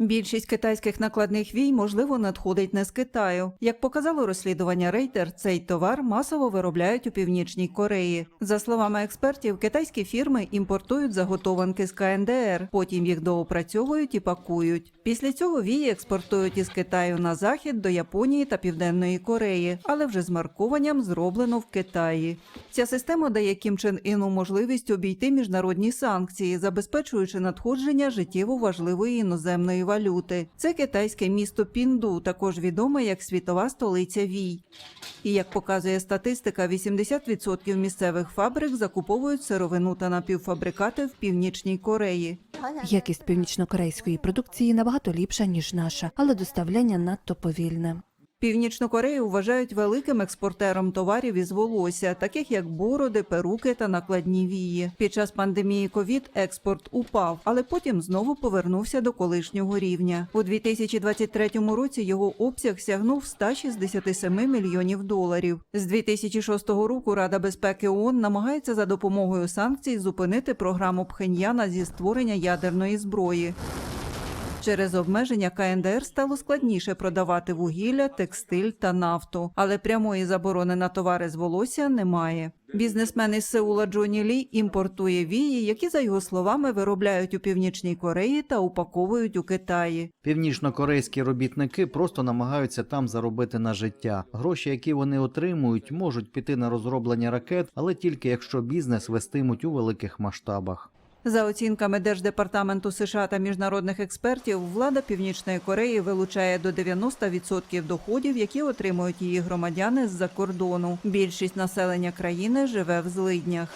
Більшість китайських накладних вій, можливо, надходить не з Китаю. Як показало розслідування Рейтер, цей товар масово виробляють у північній Кореї. За словами експертів, китайські фірми імпортують заготованки з КНДР, потім їх доопрацьовують і пакують. Після цього вії експортують із Китаю на захід до Японії та Південної Кореї, але вже з маркуванням зроблено в Китаї. Ця система дає Кім Чен Іну можливість обійти міжнародні санкції, забезпечуючи надходження життєво важливої іноземної валюти. Це китайське місто Пінду, також відоме як світова столиця Вій. І як показує статистика, 80% місцевих фабрик закуповують сировину та напівфабрикати в північній Кореї. Якість північнокорейської продукції набагато ліпша ніж наша, але доставляння надто повільне. Північну Корею вважають великим експортером товарів із волосся, таких як бороди, перуки та накладні вії. Під час пандемії ковід експорт упав, але потім знову повернувся до колишнього рівня. У 2023 році його обсяг сягнув 167 мільйонів доларів. З 2006 року Рада безпеки ООН намагається за допомогою санкцій зупинити програму Пхеньяна зі створення ядерної зброї. Через обмеження КНДР стало складніше продавати вугілля, текстиль та нафту, але прямої заборони на товари з волосся немає. Бізнесмен із Сеула Джоні Лі імпортує вії, які, за його словами, виробляють у північній Кореї та упаковують у Китаї. Північнокорейські робітники просто намагаються там заробити на життя. Гроші, які вони отримують, можуть піти на розроблення ракет, але тільки якщо бізнес вестимуть у великих масштабах. За оцінками Держдепартаменту США та міжнародних експертів, влада Північної Кореї вилучає до 90% доходів, які отримують її громадяни з-за кордону. Більшість населення країни живе в злиднях.